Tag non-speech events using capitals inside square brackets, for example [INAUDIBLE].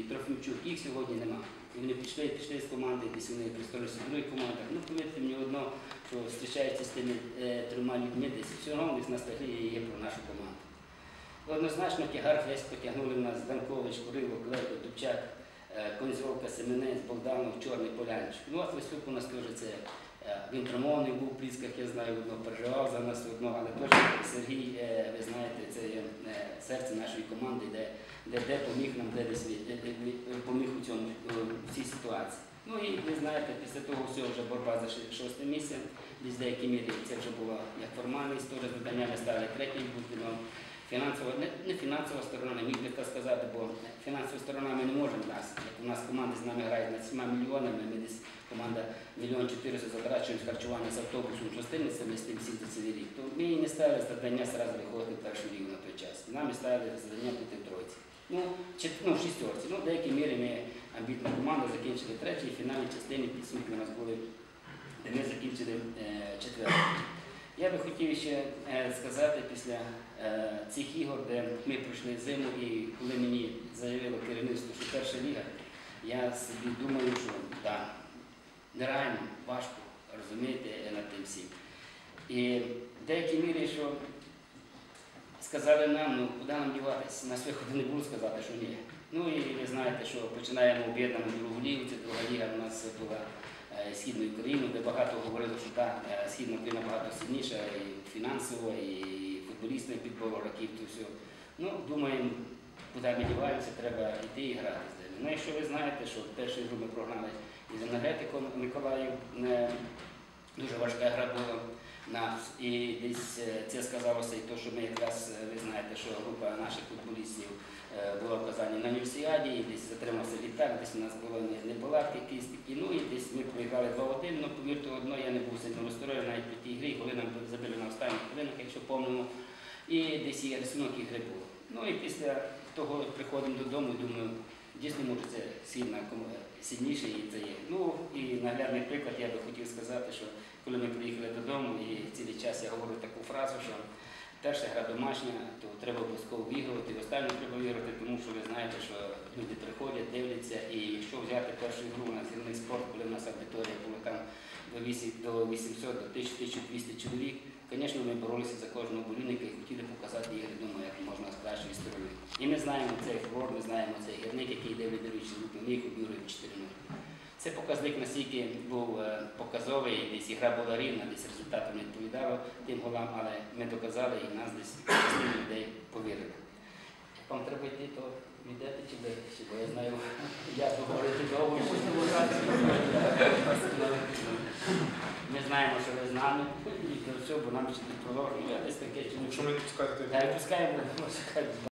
І Трофімчук, їх сьогодні нема. І вони пішли, пішли з команди, десь вони представилися в других командах. Ну, повірте мені одно, що зустрічаються з тими е, трьома людьми, десь все одно десь ностальгія є про нашу команду. Однозначно тягар весь потягнули в нас Данкович, Курило, Клейко, Дубчак, е, Конзолка, Семенець, Богданов, Чорний, Полянчик. Ну, а Васюк у нас теж це він травмований був в Прісках, я знаю, одно, переживав за нас одно, але теж Сергій, е, ви знаєте, це є е, серце нашої команди, де, де, де поміг нам, де де, поміг у цьому е, в цій ситуації. Ну і ви знаєте, після того всього вже боротьба за шосте місце, десь в деякій мірі це вже була як формальна історія, завдання ми стали третім будемо. Фінансова, не, не фінансова сторона, не міг би так сказати, бо фінансова сторона ми не можемо нас. Як у нас команди з нами грають над 7 мільйонами, ми десь команда мільйон 400 затрачуємо харчування з автобусом частиницями з тим всім за рік. То ми і не ставили завдання зразу виходити в першу лігу на той час. Нам і ставили завдання бути тройці. Ну, чи, ну, в шістерці. Ну, в деякій мірі ми амбітна команда закінчили третій, в фінальній частині підсумки у нас були, де ми закінчили е, четвертий. Я би хотів ще е, сказати після е, цих ігор, де ми пройшли зиму, і коли мені заявило керівництво, що перша ліга, я собі думаю, що да, нереально важко розуміти над тим всім. І в деякій мірі, що сказали нам, ну куди нам діватися, на виходу не буду сказати, що ні. Ну і ви знаєте, що починаємо об'єднану другу лігу, це друга ліга у нас була е, Східною Україною, де багато говорили, що так, е, Східна Україна багато сильніша і фінансово, і футболістами підбору років, то все. Ну, думаємо, куди ми діваємося, треба йти і грати з ними. Ну, якщо ви знаєте, що першу ігру ми програли із енергетиком Миколаїв, не дуже важка гра була. Нас. І десь е, це сказалося і те, що ми якраз, ви знаєте, що група наших футболістів була в Казані на універсіаді, і десь затримався літак, десь у нас було не, не балатки якісь такі. Ну і десь ми проіграли 2-1, ну повірте одно, я не був сильно розстроєний навіть по тій грі, коли нам забили на останніх хвилинах, якщо помнимо. І десь і рисунок ігри був. Ну і після того приходимо додому думаю, дійсно може це сильна сильніше і це є. Ну і наглядний приклад я би хотів сказати, що коли ми приїхали додому і цілий час я говорю таку фразу, що перша гра домашня, то треба обов'язково виграти, останню треба виграти, тому що ви знаєте, що люди приходять, дивляться, і якщо взяти першу гру на гірний спорт, коли в нас аудиторія була там до 800, до 1200 чоловік, звісно, ми боролися за кожного болівника і хотіли показати ігри, думаю, як можна з кращої сторони. І ми знаємо цей флор, ми знаємо цей гірник, який йде лідеруючий групи, ми їх обігруємо 4-0. Це показник настільки був е, показовий, десь ігра була рівна, десь результатом не відповідало тим голам, але ми доказали і нас десь людей повірили. Вам треба йти, то йдете чи ви, бо я знаю, [LAUGHS] як говорити Ми знаємо, що ви з нами, і до всього, бо нам ще не продовжує. Якщо ми не пускаємо, Та